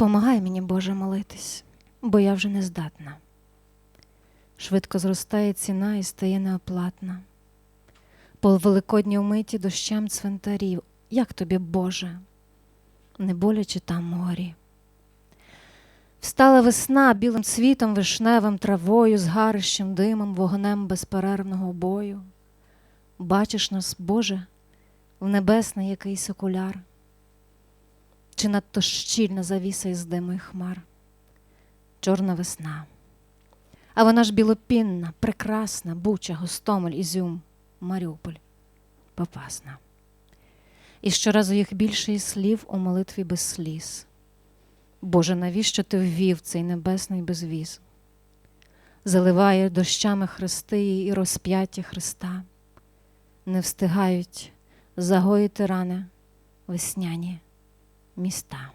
Помагай мені, Боже, молитись, бо я вже не здатна. Швидко зростає ціна і стає неоплатна. По великодній умиті дощем цвинтарів, як тобі, Боже, не боляче там морі. Встала весна білим цвітом, вишневим травою, з гарищем, димом, вогнем безперервного бою. Бачиш нас, Боже, в небесний якийсь окуляр, чи надто щільна завіса із диму і хмар, чорна весна. А вона ж білопінна, прекрасна, буча, гостомель, ізюм, Маріуполь, попасна. І щоразу їх більше і слів у молитві без сліз. Боже, навіщо ти ввів цей небесний безвіз? Заливає дощами хрести і розп'яття Христа, не встигають загоїти рани весняні me está.